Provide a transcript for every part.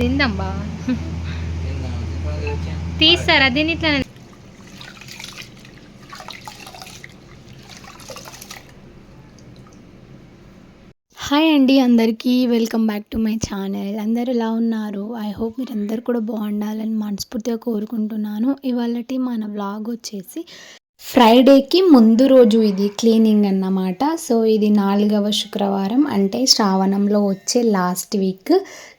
తిందాం బా తీస్తారా? దీని ఇట్లా హాయ్ అండి అందరికీ. Welcome back to my channel. అందరూ ఎలా ఉన్నారు? ఐ హోప్ మీరు అందరు కూడా బాగుండాలని మనస్ఫూర్తిగా కోరుకుంటున్నాను. ఇవాళటి మన వ్లాగ్ వచ్చేసి ఫ్రైడేకి ముందు రోజు ఇది క్లీనింగ్ అన్నమాట. సో ఇది నాలుగవ శుక్రవారం అంటే శ్రావణంలో వచ్చే లాస్ట్ వీక్.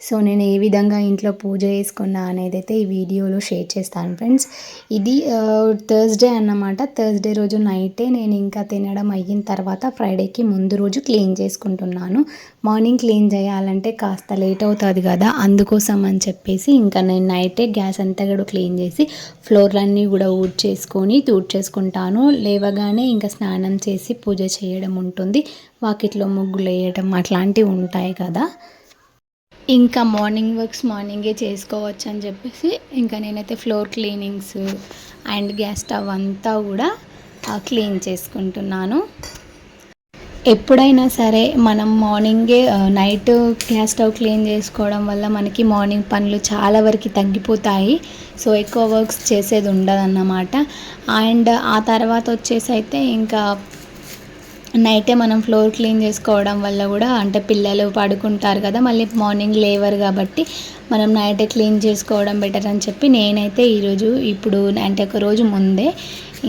సో నేను ఏ విధంగా ఇంట్లో పూజ చేసుకున్నా అనేది అయితే ఈ వీడియోలో షేర్ చేస్తాను ఫ్రెండ్స్. ఇది థర్స్డే అన్నమాట. థర్స్డే రోజు నైటే నేను ఇంకా తినడం అయిన తర్వాత ఫ్రైడేకి ముందు రోజు క్లీన్ చేసుకుంటున్నాను. మార్నింగ్ క్లీన్ చేయాలంటే కాస్త లేట్ అవుతుంది కదా అందుకోసం అని చెప్పేసి ఇంకా నేను నైటే గ్యాస్ అంతా కూడా క్లీన్ చేసి ఫ్లోర్లన్నీ కూడా ఊడ్ చేసుకొని తూడ్ చేసుకుంటాను లేవగానే ఇంకా స్నానం చేసి పూజ చేయడం ఉంటుంది. వాకిట్లో ముగ్గులు వేయడం అట్లాంటివి ఉంటాయి కదా. ఇంకా మార్నింగ్ వర్క్స్ మార్నింగే చేసుకోవచ్చు అని చెప్పేసి ఇంకా నేనైతే floor cleanings and gas stove అంతా కూడా క్లీన్ చేసుకుంటున్నాను. ఎప్పుడైనా సరే మనం మార్నింగే నైట్ గ్యాస్ స్టవ్ క్లీన్ చేసుకోవడం వల్ల మనకి మార్నింగ్ పనులు చాలా వరకు తగ్గిపోతాయి. సో ఎక్కువ వర్క్స్ చేసేది ఉండదన్నమాట. అండ్ ఆ తర్వాత వచ్చేసి అయితే ఇంకా నైటే మనం ఫ్లోర్ క్లీన్ చేసుకోవడం వల్ల కూడా అంటే పిల్లలు పడుకుంటారు కదా మళ్ళీ మార్నింగ్ లేవరు కాబట్టి మనం నైటే క్లీన్ చేసుకోవడం బెటర్ అని చెప్పి నేనైతే ఈరోజు ఇప్పుడు అంటే ఒక రోజు ముందే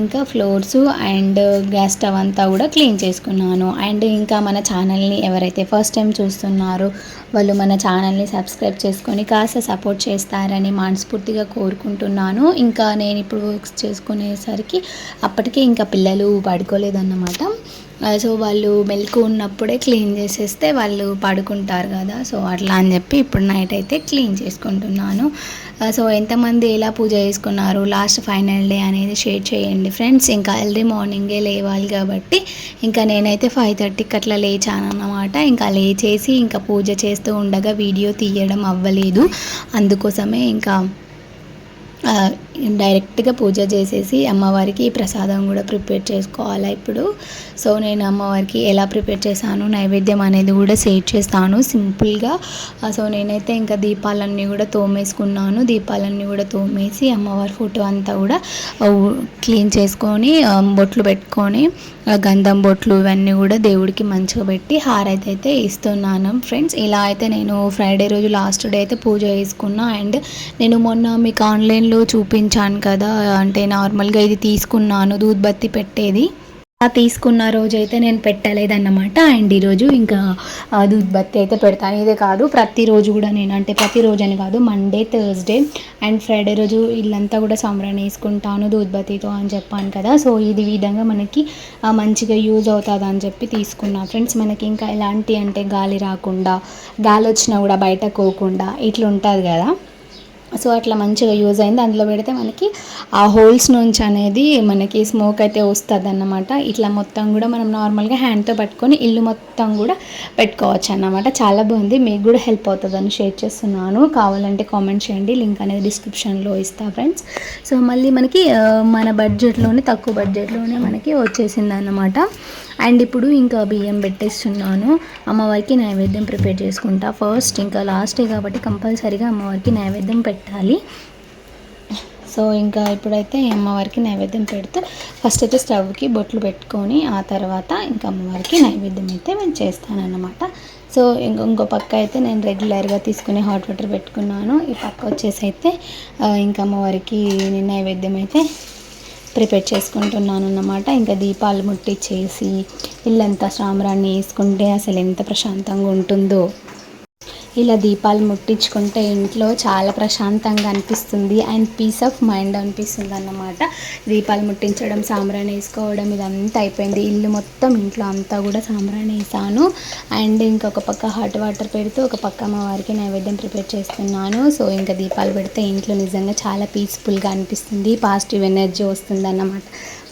ఇంకా ఫ్లోర్స్ అండ్ గ్యాస్ స్టవ్ అంతా కూడా క్లీన్ చేసుకున్నాను. అండ్ ఇంకా మన ఛానల్ని ఎవరైతే ఫస్ట్ టైం చూస్తున్నారో వాళ్ళు మన ఛానల్ని సబ్స్క్రైబ్ చేసుకొని కాస్త సపోర్ట్ చేస్తారని మనస్ఫూర్తిగా కోరుకుంటున్నాను. ఇంకా నేను ఇప్పుడు వర్క్స్ చేసుకునేసరికి అప్పటికే ఇంకా పిల్లలు పడుకోలేదన్నమాట. సో వాళ్ళు మెలకు ఉన్నప్పుడే క్లీన్ చేసేస్తే వాళ్ళు పడుకుంటారు కదా. సో అట్లా అని చెప్పి ఇప్పుడు నైట్ అయితే క్లీన్ చేసుకుంటున్నాను. సో ఎంతమంది ఎలా పూజ చేసుకున్నారు? లాస్ట్ ఫైనల్ డే అనేది షేర్ చేయండి ఫ్రెండ్స్. ఇంకా ఎర్లీ మార్నింగే లేవాలి కాబట్టి ఇంకా నేనైతే ఫైవ్ థర్టీకి అట్లా లేచాను అన్నమాట. ఇంకా లేచేసి ఇంకా పూజ చేస్తూ ఉండగా వీడియో తీయడం అవ్వలేదు. అందుకోసమే ఇంకా డైరెక్ట్గా పూజ చేసేసి అమ్మవారికి ప్రసాదం కూడా ప్రిపేర్ చేసుకోవాలి ఇప్పుడు. సో నేను అమ్మవారికి ఎలా ప్రిపేర్ చేశాను నైవేద్యం అనేది కూడా సేట్ చేస్తాను సింపుల్గా. సో నేనైతే ఇంకా దీపాలన్నీ కూడా తోమేసుకున్నాను. దీపాలన్నీ కూడా తోమేసి అమ్మవారి ఫోటో అంతా కూడా క్లీన్ చేసుకొని బొట్లు పెట్టుకొని గంధం బొట్లు ఇవన్నీ కూడా దేవుడికి మంచిగా పెట్టి హారైతే అయితే ఇస్తున్నాను ఫ్రెండ్స్. ఇలా అయితే నేను ఫ్రైడే రోజు లాస్ట్ డే అయితే పూజ చేసుకున్నా అండ్ నేను మొన్న మీకు ఆన్లైన్లో చూపి చూపించాను కదా అంటే నార్మల్గా ఇది తీసుకున్నాను దూద్బత్తి పెట్టేది. ఆ తీసుకున్న రోజు అయితే నేను పెట్టలేదన్నమాట. అండ్ ఈరోజు ఇంకా దూద్బత్తి అయితే పెడతాను ఇదే కాదు. ప్రతిరోజు కూడా నేను అంటే ప్రతిరోజు అని కాదు మండే థర్స్డే అండ్ ఫ్రైడే రోజు ఇల్లంతా కూడా సంబరాన్ని వేసుకుంటాను దూద్బత్తితో అని చెప్పాను కదా. సో ఇది విధంగా మనకి మంచిగా యూజ్ అవుతుంది అని చెప్పి తీసుకున్నా. ఫ్రెండ్స్ మనకి ఇంకా ఎలాంటి అంటే గాలి రాకుండా గాలి వచ్చినా కూడా బయట పోకుండా ఇట్లా ఉంటుంది కదా. సో అట్లా మంచిగా యూజ్ అయింది. అందులో పెడితే మనకి ఆ హోల్స్ నుంచి అనేది మనకి స్మోక్ అయితే వస్తుంది అన్నమాట ఇట్లా మొత్తం కూడా మనం నార్మల్గా హ్యాండ్తో పట్టుకొని ఇల్లు మొత్తం కూడా పెట్టుకోవచ్చు అన్నమాట. చాలా బాగుంది. మీకు కూడా హెల్ప్ అవుతుందని షేర్ చేస్తున్నాను. కావాలంటే కామెంట్ చేయండి. లింక్ అనేది డిస్క్రిప్షన్లో ఇస్తా ఫ్రెండ్స్. సో మళ్ళీ మనకి మన బడ్జెట్లోనే తక్కువ బడ్జెట్లోనే మనకి వచ్చేసింది అన్నమాట అండ్ ఇప్పుడు ఇంకా బియ్యం పెట్టేస్తున్నాను. అమ్మవారికి నైవేద్యం ప్రిపేర్ చేసుకుంటా. ఫస్ట్ ఇంకా లాస్టే కాబట్టి కంపల్సరీగా అమ్మవారికి నైవేద్యం పెట్టాలి. సో ఇంకా ఇప్పుడైతే అమ్మవారికి నైవేద్యం పెడితే ఫస్ట్ అయితే స్టవ్కి బొట్లు పెట్టుకొని ఆ తర్వాత ఇంకా అమ్మవారికి నైవేద్యం అయితే నేను చేస్తానన్నమాట. సో ఇంకో ఇంకో పక్క అయితే నేను రెగ్యులర్గా తీసుకుని హాట్ వాటర్ పెట్టుకున్నాను. ఈ పక్క వచ్చేసి అయితే ఇంకా అమ్మవారికి నైవేద్యం అయితే ప్రిపేర్ చేసుకుంటున్నాను అన్నమాట ఇంకా దీపాలు ముట్టించేసి ఇల్లంతా సాంబ్రాన్ని వేసుకుంటే అసలు ఎంత ప్రశాంతంగా ఉంటుందో. ఇలా దీపాలు ముట్టించుకుంటే ఇంట్లో చాలా ప్రశాంతంగా అనిపిస్తుంది. అండ్ పీస్ ఆఫ్ మైండ్ అనిపిస్తుంది అన్నమాట. దీపాలు ముట్టించడం సాంబ్రాణి వేసుకోవడం ఇదంతా అయిపోయింది. ఇల్లు మొత్తం ఇంట్లో అంతా కూడా సాంబ్రాణి వేసాను. అండ్ ఇంకొక పక్క హాట్ వాటర్ పెడుతూ ఒక పక్క అమ్మవారికి నైవేద్యం ప్రిపేర్ చేస్తున్నాను. సో ఇంకా దీపాలు పెడితే ఇంట్లో నిజంగా చాలా పీస్ఫుల్గా అనిపిస్తుంది. పాజిటివ్ ఎనర్జీ వస్తుంది అన్నమాట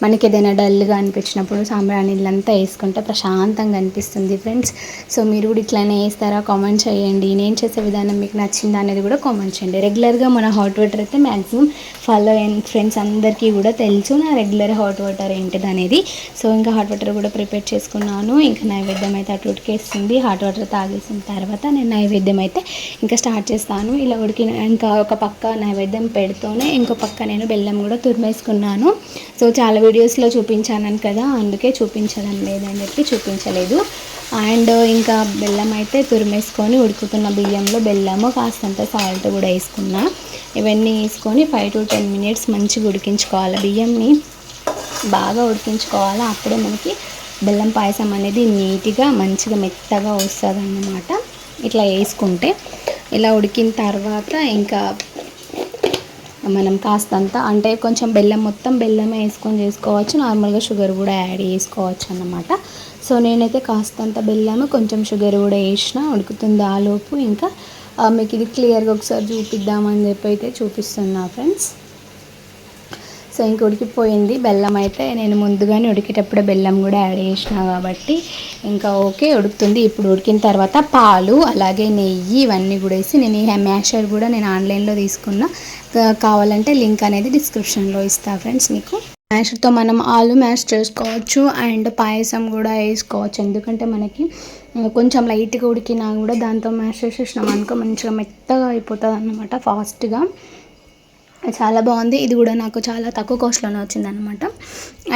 మనకి ఏదైనా డల్గా అనిపించినప్పుడు సాంబ్రాణి నీళ్ళంతా వేసుకుంటే ప్రశాంతంగా అనిపిస్తుంది ఫ్రెండ్స్. సో మీరు కూడా ఇట్లానే వేస్తారా? కామెంట్ చేయండి. నేను చేసే విధానం మీకు నచ్చిందా అనేది కూడా కామెంట్ చేయండి. రెగ్యులర్గా మన హాట్ వాటర్ అయితే మ్యాక్సిమం ఫాలో అయిన ఫ్రెండ్స్ అందరికీ కూడా తెలుసు నా రెగ్యులర్ హాట్ వాటర్ ఏంటిది అనేది. సో ఇంకా హాట్ వాటర్ కూడా ప్రిపేర్ చేసుకున్నాను. ఇంకా నైవేద్యం అయితే అటు ఉడికేస్తుంది హాట్ వాటర్ తాగేసిన తర్వాత నేను నైవేద్యం అయితే ఇంకా స్టార్ట్ చేస్తాను. ఇలా ఉడికిన ఇంకా ఒక పక్క నైవేద్యం పెడుతూనే ఇంకో పక్క నేను బెల్లం కూడా తురిమేసుకున్నాను. సో చాలా వీడియోస్లో చూపించాను కదా అందుకే చూపించడం లేదని చెప్పి చూపించలేదు. అండ్ ఇంకా బెల్లం అయితే తురిమేసుకొని ఉడుకుతున్న బియ్యంలో బెల్లము కాస్తంత సాల్ట్ కూడా వేసుకున్నా. ఇవన్నీ వేసుకొని ఫైవ్ టు టెన్ మినిట్స్ మంచిగా ఉడికించుకోవాలి. బియ్యంని బాగా ఉడికించుకోవాలి. అప్పుడే మనకి బెల్లం పాయసం అనేది నీట్గా మంచిగా మెత్తగా వస్తుంది అన్నమాట ఇట్లా వేసుకుంటే. ఇలా ఉడికిన తర్వాత ఇంకా మనం కాస్తంత అంటే కొంచెం బెల్లం మొత్తం బెల్లమే వేసుకొని చేసుకోవచ్చు. నార్మల్గా షుగర్ కూడా యాడ్ చేసుకోవచ్చు అన్నమాట. సో నేనైతే కాస్తంత బెల్లము కొంచెం షుగర్ కూడా వేసిన ఉడుకుతుంది ఆలోపు. ఇంకా మీకు ఇది క్లియర్గా ఒకసారి చూపిద్దామని చెప్పి అయితే చూపిస్తున్నా ఫ్రెండ్స్. సో ఇంక ఉడికిపోయింది. బెల్లం అయితే నేను ముందుగానే ఉడికేటప్పుడు బెల్లం కూడా యాడ్ చేసిన కాబట్టి ఇంకా ఓకే ఉడుకుతుంది. ఇప్పుడు ఉడికిన తర్వాత పాలు అలాగే నెయ్యి ఇవన్నీ కూడా వేసి నేను ఈ మ్యాషర్ కూడా నేను ఆన్లైన్లో తీసుకున్న. కావాలంటే లింక్ అనేది డిస్క్రిప్షన్లో ఇస్తా ఫ్రెండ్స్ మీకు. మ్యాష్తో మనం ఆలు మ్యాష్ చేసుకోవచ్చు అండ్ పాయసం కూడా వేసుకోవచ్చు. ఎందుకంటే మనకి కొంచెం లైట్గా ఉడికినా కూడా దాంతో మ్యాష్ చేసేసినాం అనుకో మంచిగా మెత్తగా అయిపోతుంది అన్నమాట ఫాస్ట్గా. చాలా బాగుంది. ఇది కూడా నాకు చాలా తక్కువ కాస్ట్లోనే వచ్చిందనమాట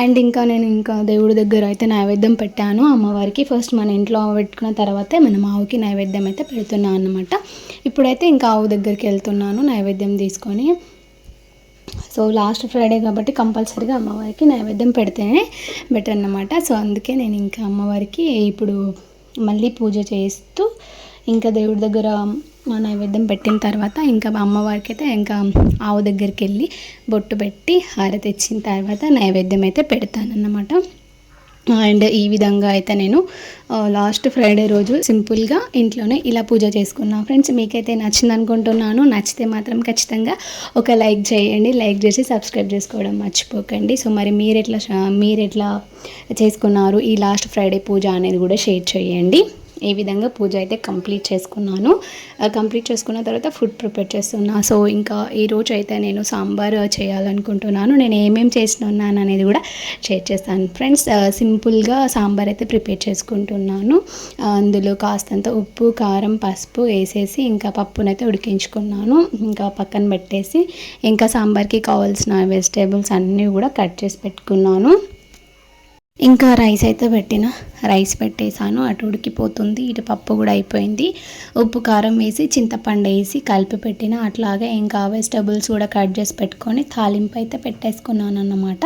అండ్ ఇంకా నేను ఇంకా దేవుడి దగ్గర అయితే నైవేద్యం పెట్టాను. అమ్మవారికి ఫస్ట్ మన ఇంట్లో పెట్టుకున్న తర్వాతే మనం ఆవుకి నైవేద్యం అయితే పెడుతున్నాను అనమాట ఇప్పుడైతే ఇంకా ఆవు దగ్గరికి వెళ్తున్నాను నైవేద్యం తీసుకొని. సో లాస్ట్ ఫ్రైడే కాబట్టి కంపల్సరీగా అమ్మవారికి నైవేద్యం పెడితేనే బెటర్ అనమాట సో అందుకే నేను ఇంకా అమ్మవారికి ఇప్పుడు మళ్ళీ పూజ చేస్తూ ఇంకా దేవుడి దగ్గర నైవేద్యం పెట్టిన తర్వాత ఇంకా అమ్మవారికి అయితే ఇంకా ఆవు దగ్గరికి వెళ్ళి బొట్టు పెట్టి హారతి ఇచ్చిన తర్వాత నైవేద్యం అయితే పెడతానన్నమాట. అండ్ ఈ విధంగా అయితే నేను లాస్ట్ ఫ్రైడే రోజు సింపుల్గా ఇంట్లోనే ఇలా పూజ చేసుకున్నాను ఫ్రెండ్స్ మీకైతే నచ్చింది అనుకుంటున్నాను. నచ్చితే మాత్రం ఖచ్చితంగా ఒక లైక్ చేయండి. లైక్ చేసి సబ్స్క్రైబ్ చేసుకోవడం మర్చిపోకండి. సో మరి మీరు ఎట్లా మీరు ఎట్లా చేసుకున్నారు ఈ లాస్ట్ ఫ్రైడే పూజ అనేది కూడా షేర్ చేయండి. ఈ విధంగా పూజ అయితే కంప్లీట్ చేసుకున్నాను. కంప్లీట్ చేసుకున్న తర్వాత ఫుడ్ ప్రిపేర్ చేస్తున్నా. సో ఇంకా ఈరోజు అయితే నేను సాంబార్ చేయాలనుకుంటున్నాను. నేను ఏమేమి చేస్తున్నాను అనేది కూడా షేర్ చేస్తాను. ఫ్రెండ్స్ సింపుల్గా సాంబార్ అయితే ప్రిపేర్ చేసుకుంటున్నాను. అందులో కాస్తంత ఉప్పు కారం పసుపు వేసేసి ఇంకా పప్పునైతే ఉడికించుకున్నాను. ఇంకా పక్కన పెట్టేసి ఇంకా సాంబార్కి కావాల్సిన వెజిటేబుల్స్ అన్నీ కూడా కట్ చేసి పెట్టుకున్నాను. ఇంకా రైస్ అయితే పెట్టిన. రైస్ పెట్టేశాను. అటు ఉడికిపోతుంది. ఇటు పప్పు కూడా అయిపోయింది. ఉప్పు కారం వేసి చింతపండు వేసి కలిపి పెట్టిన. అట్లాగే ఇంకా వెజిటబుల్స్ కూడా కట్ చేసి పెట్టుకొని తాలింపు అయితే పెట్టేసుకున్నాను అన్నమాట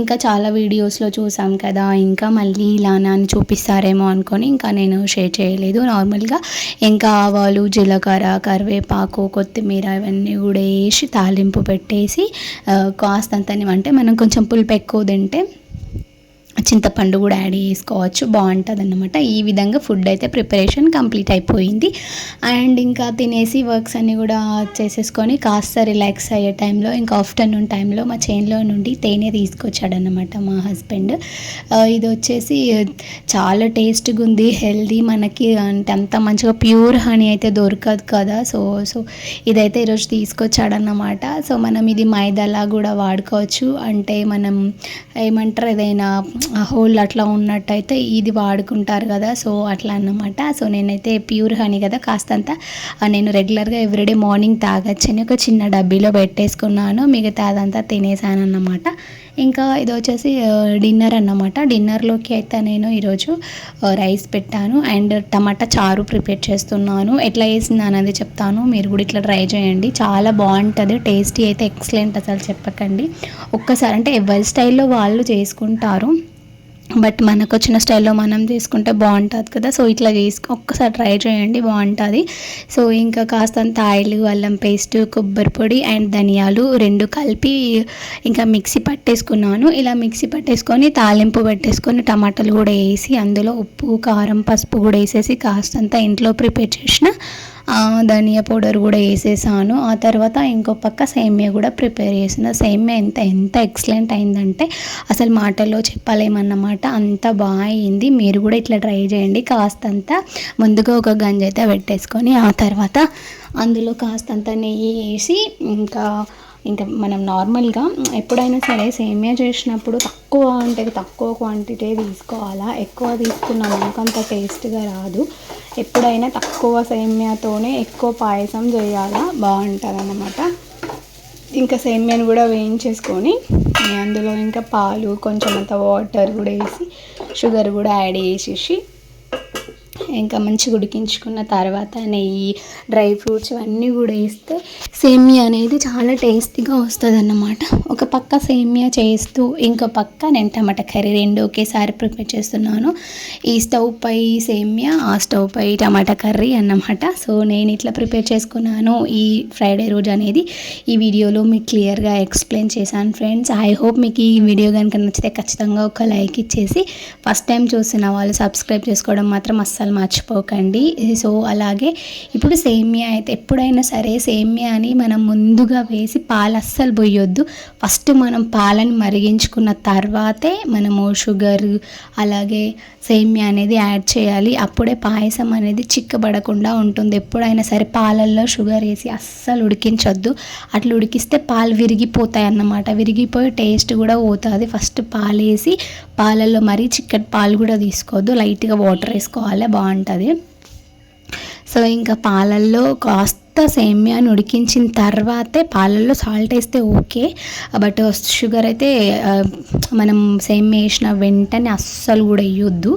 ఇంకా చాలా వీడియోస్లో చూసాం కదా. ఇంకా మళ్ళీ ఇలానా అని చూపిస్తారేమో అనుకొని ఇంకా నేను షేర్ చేయలేదు. నార్మల్గా ఇంకా ఆవాలు జీలకర్ర కరివేపాకు కొత్తిమీర ఇవన్నీ కూడా వేసి తాలింపు పెట్టేసి కాస్తంత అంటే మనం కొంచెం పులుపు ఎక్కువ తింటే చింతపండు కూడా యాడ్ చేసుకోవచ్చు. బాగుంటుంది అన్నమాట ఈ విధంగా ఫుడ్ అయితే ప్రిపరేషన్ కంప్లీట్ అయిపోయింది. అండ్ ఇంకా తినేసి వర్క్స్ అన్నీ కూడా చేసేసుకొని కాస్త రిలాక్స్ అయ్యే టైంలో ఇంకా ఆఫ్టర్నూన్ టైంలో మా చైన్లో నుండి తేనె తీసుకొచ్చాడనమాట మా హస్బెండ్. ఇది వచ్చేసి చాలా టేస్ట్గా ఉంది హెల్దీ మనకి. అంటే అంత మంచిగా ప్యూర్ హనీ అయితే దొరకదు కదా. సో సో ఇదైతే ఈరోజు తీసుకొచ్చాడన్నమాట. సో మనం ఇది మైదాలా కూడా వాడుకోవచ్చు. అంటే మనం ఏమంటారు ఏదైనా హోల్ అట్లా ఉన్నట్టయితే ఇది వాడుకుంటారు కదా సో అట్లా అన్నమాట. సో నేనైతే ప్యూర్ హనీ కదా కాస్తంత. నేను రెగ్యులర్గా ఎవ్రీడే మార్నింగ్ తాగొచ్చని ఒక చిన్న డబ్బీలో పెట్టేసుకున్నాను మిగతా అదంతా తినేసాను అన్నమాట ఇంకా ఇది వచ్చేసి డిన్నర్ అన్నమాట. డిన్నర్లోకి అయితే నేను ఈరోజు రైస్ పెట్టాను అండ్ టమాటా చారు ప్రిపేర్ చేస్తున్నాను. ఎట్లా వేసింది అనేది చెప్తాను మీరు కూడా ఇట్లా ట్రై చేయండి. చాలా బాగుంటుంది టేస్టీ అయితే ఎక్సలెంట్ అసలు చెప్పకండి. ఒక్కసారి అంటే ఎవరి స్టైల్లో వాళ్ళు చేసుకుంటారు బట్ మనకు వచ్చిన స్టైల్లో మనం చేసుకుంటే బాగుంటుంది కదా. సో ఇట్లా చేసుకు ఒక్కసారి ట్రై చేయండి బాగుంటుంది. సో ఇంకా కాస్తంత ఆయిల్ అల్లం పేస్ట్ కొబ్బరి పొడి అండ్ ధనియాలు రెండు కలిపి ఇంకా మిక్సీ పట్టేసుకున్నాను. ఇలా మిక్సీ పట్టేసుకొని తాలింపు పెట్టేసుకొని టమాటాలు కూడా వేసి అందులో ఉప్పు కారం పసుపు కూడా వేసేసి కాస్తంత ఇంట్లో ప్రిపేర్ చేసిన ధనియా పౌడర్ కూడా వేసేసాను. ఆ తర్వాత ఇంకో పక్క సేమియా కూడా ప్రిపేర్ చేసిన. సేమియా ఎంత ఎంత ఎక్సలెంట్ అయిందంటే అసలు మాటల్లో చెప్పలేమన్నమాట. అంత బాగా అయింది. మీరు కూడా ఇట్లా ట్రై చేయండి. కాస్తంత ముందుగా ఒక గంజ అయితే పెట్టేసుకొని ఆ తర్వాత అందులో కాస్తంత నెయ్యి వేసి ఇంకా ఇంకా మనం నార్మల్గా ఎప్పుడైనా సరే సేమియా చేసినప్పుడు తక్కువ అంటే తక్కువ క్వాంటిటీ తీసుకోవాలా? ఎక్కువ తీసుకున్నాం అంత టేస్ట్గా రాదు. ఎప్పుడైనా తక్కువ సేమియాతోనే ఎక్కువ పాయసం చేయాలా? బాగుంటుంది అన్నమాట ఇంకా సేమియాను కూడా వేయించేసుకొని అందులో ఇంకా పాలు కొంచెం అంత వాటర్ కూడా వేసి షుగర్ కూడా యాడ్ చేసేసి ఇంకా మంచిగా ఉడికించుకున్న తర్వాత నెయ్యి డ్రై ఫ్రూట్స్ అన్నీ కూడా వేస్తే సేమియా అనేది చాలా టేస్టీగా వస్తుంది అన్నమాట ఒక పక్క సేమియా చేస్తూ ఇంకో పక్క నేను టమాటా కర్రీ రెండు ఒకేసారి ప్రిపేర్ చేస్తున్నాను. ఈ స్టవ్ పై సేమియా ఆ స్టవ్ పై టమాటా కర్రీ అన్నమాట. సో నేను ఇట్లా ప్రిపేర్ చేసుకున్నాను ఈ ఫ్రైడే రోజు అనేది. ఈ వీడియోలో మీకు క్లియర్గా ఎక్స్ప్లెయిన్ చేశాను ఫ్రెండ్స్. ఐ హోప్ మీకు ఈ వీడియో కనుక నచ్చితే ఖచ్చితంగా ఒక లైక్ ఇచ్చేసి ఫస్ట్ టైం చూసిన వాళ్ళు సబ్స్క్రైబ్ చేసుకోవడం మాత్రం అస్సలు మర్చిపోకండి. సో అలాగే ఇప్పుడు సేమియా అయితే ఎప్పుడైనా సరే సేమియా అని మనం ముందుగా వేసి పాలు అస్సలు పోయొద్దు ఫస్ట్ మనం పాలను మరిగించుకున్న తర్వాతే మనము షుగర్ అలాగే సేమియా అనేది యాడ్ చేయాలి. అప్పుడే పాయసం అనేది చిక్కబడకుండా ఉంటుంది. ఎప్పుడైనా సరే పాలల్లో షుగర్ వేసి అస్సలు ఉడికించొద్దు. అట్లా ఉడికిస్తే పాలు విరిగిపోతాయి అన్నమాట. విరిగిపోయి టేస్ట్ కూడా పోతుంది. ఫస్ట్ పాలు వేసి పాలల్లో మరీ చిక్కటి పాలు కూడా తీసుకోవద్దు. లైట్గా వాటర్ వేసుకోవాలి. బాగుంటుంది. సో ఇంకా పాలల్లో కాస్త సేమియాని ఉడికించిన తర్వాతే పాలల్లో సాల్ట్ వేస్తే ఓకే. బట్ షుగర్ అయితే మనం సేమియా వేసిన వెంటనే అస్సలు కూడా వేయొద్దు.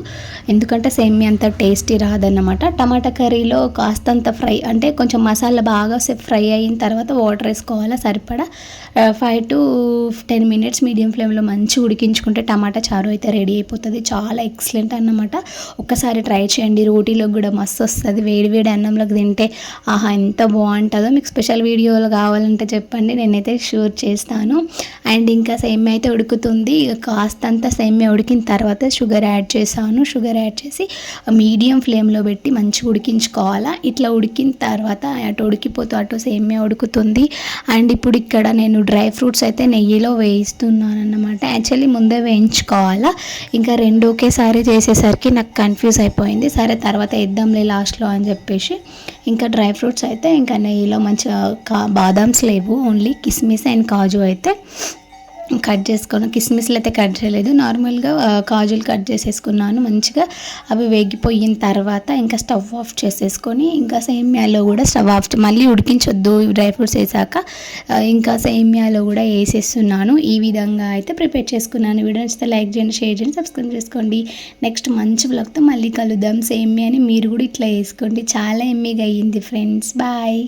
ఎందుకంటే సేమియా అంత టేస్టీ రాదన్నమాట. టమాటా కర్రీలో కాస్తంత ఫ్రై అంటే కొంచెం మసాలా బాగా ఫ్రై అయిన తర్వాత వాటర్ వేసుకోవాలా సరిపడా? Five to ten minutes medium ఫ్లేమ్లో మంచి ఉడికించుకుంటే టమాటా చారు అయితే రెడీ అయిపోతుంది. చాలా ఎక్సలెంట్ అన్నమాట. ఒక్కసారి ట్రై చేయండి. రోటీలోకి కూడా మస్తు వస్తుంది. వేడి వేడి అన్నంలోకి తింటే ఆహా ఎంత బాగుంటుందో మీకు స్పెషల్ వీడియోలు కావాలంటే చెప్పండి నేనైతే షూర్ చేస్తాను. అండ్ ఇంకా సేమ్యా అయితే ఉడుకుతుంది. కాస్తంత సేమ్యా ఉడికిన తర్వాత షుగర్ యాడ్ చేశాను. షుగర్ యాడ్ చేసి మీడియం ఫ్లేమ్లో పెట్టి మంచిగా ఉడికించుకోవాలా. ఇట్లా ఉడికిన తర్వాత అటు ఉడికిపోతూ అటు సేమ్యా ఉడుకుతుంది. అండ్ ఇప్పుడు ఇక్కడ నేను డ్రై ఫ్రూట్స్ అయితే నెయ్యిలో వేయిస్తున్నాను అన్నమాట యాక్చువల్లీ ముందే వేయించుకోవాలా. ఇంకా రెండు ఒకేసారి చేసేసరికి నాకు కన్ఫ్యూజ్ అయిపోయింది. సరే తర్వాత ఇద్దాంలే లాస్ట్లో అని చెప్పేసి. ఇంకా డ్రై ఫ్రూట్స్ అయితే ఇంకా నెయ్యిలో మంచిగా కా బాదామ్స్ లేవు. ఓన్లీ కిస్మిస్ అండ్ కాజు అయితే కట్ చేసుకొని కిస్మిస్లు అయితే కట్ చేయలేదు. నార్మల్గా కాజులు కట్ చేసేసుకున్నాను మంచిగా. అవి వేగిపోయిన తర్వాత ఇంకా స్టవ్ ఆఫ్ చేసేసుకొని ఇంకా సేమ్యాలో కూడా స్టవ్ ఆఫ్ మళ్ళీ ఉడికించొద్దు డ్రై ఫ్రూట్స్ వేసాక. ఇంకా సేమ్యాలో కూడా వేసేస్తున్నాను. ఈ విధంగా అయితే ప్రిపేర్ చేసుకున్నాను. వీడియో నచ్చితే లైక్ చేయండి షేర్ చేయండి సబ్స్క్రైబ్ చేసుకోండి. నెక్స్ట్ మంచి బ్లాగ్తో మళ్ళీ కలుద్దాం. సేమ్యాని మీరు కూడా ఇట్లా వేసుకోండి. చాలా ఎమ్మిగా అయ్యింది ఫ్రెండ్స్. బాయ్.